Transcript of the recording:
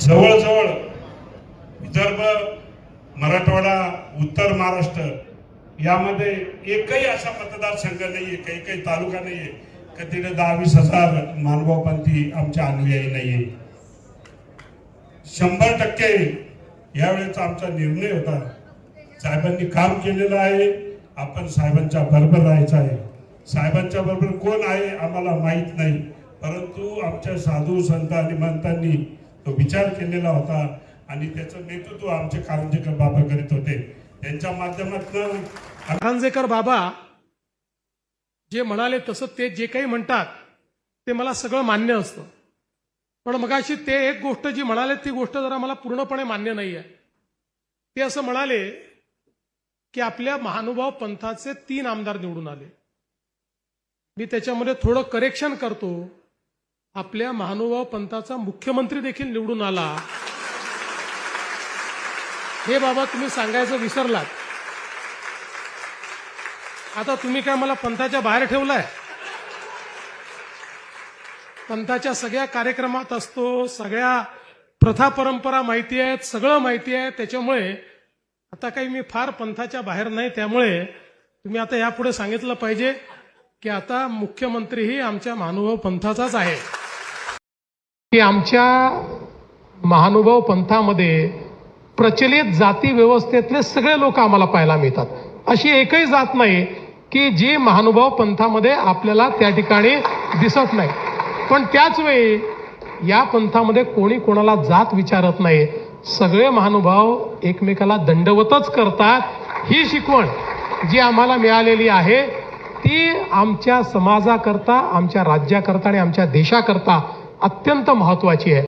जवळजवळ विदर्भ मराठवाडा उत्तर महाराष्ट्र यामध्ये एकही असा मतदारसंघ नाहीये काही काही तालुका नाहीये का तिथे दहा वीस हजार मानवापंथी आमच्या अनुयायी नाहीये. शंभर टक्के यावेळेचा आमचा निर्णय होता. साहेबांनी काम केलेलं आहे आपण साहेबांच्या बरोबर राहायचं आहे. साहेबांच्या बरोबर कोण आहे आम्हाला माहीत नाही परंतु आमच्या साधू संत आणि मंतांनी तो विचार केलेला होता आणि त्याचं नेतृत्व आमचे कारंजेकर बाबा करीत होते. त्यांच्या माध्यमातून कारंजेकर बाबा जे म्हणाले तसं ते जे काही म्हणतात ते मला सगळं मान्य असतं. पण मगाशी ते एक गोष्ट जी म्हणाले ती गोष्ट जरा मला पूर्णपणे मान्य नाही आहे ते असं म्हणाले की आपल्या महानुभाव पंथाचे तीन आमदार निवडून आले. मी त्याच्यामध्ये थोडं करेक्शन करतो. आपल्या महानुभाव पंथाचा मुख्यमंत्री देखील निवडून आला. हे बाबा तुम्ही सांगायचं विसरलात. आता तुम्ही काय मला पंथाच्या बाहेर ठेवलाय? पंथाच्या सगळ्या कार्यक्रमात असतो सगळ्या प्रथा परंपरा माहिती आहेत सगळं माहिती आहे. त्याच्यामुळे आता काही मी फार पंथाच्या बाहेर नाही त्यामुळे तुम्ही आता यापुढे सांगितलं पाहिजे की आता मुख्यमंत्रीही आमच्या महानुभाव पंथाचाच आहे. की आमच्या महानुभाव पंथामध्ये प्रचलित जाती व्यवस्थेतले सगळे लोक आम्हाला पाहायला मिळतात. अशी एकही जात नाही की जी महानुभाव पंथामध्ये आपल्याला त्या ठिकाणी दिसत नाही. पण त्याच वेळी या पंथामध्ये कोणी कोणाला जात विचारत नाही. सगळे महानुभाव एकमेकाला दंडवतच करतात. ही शिकवण जी आम्हाला मिळालेली आहे ती आमच्या समाजाकरता आमच्या राज्याकरता आणि आमच्या देशाकरता अत्यंत महत्वाची आहे.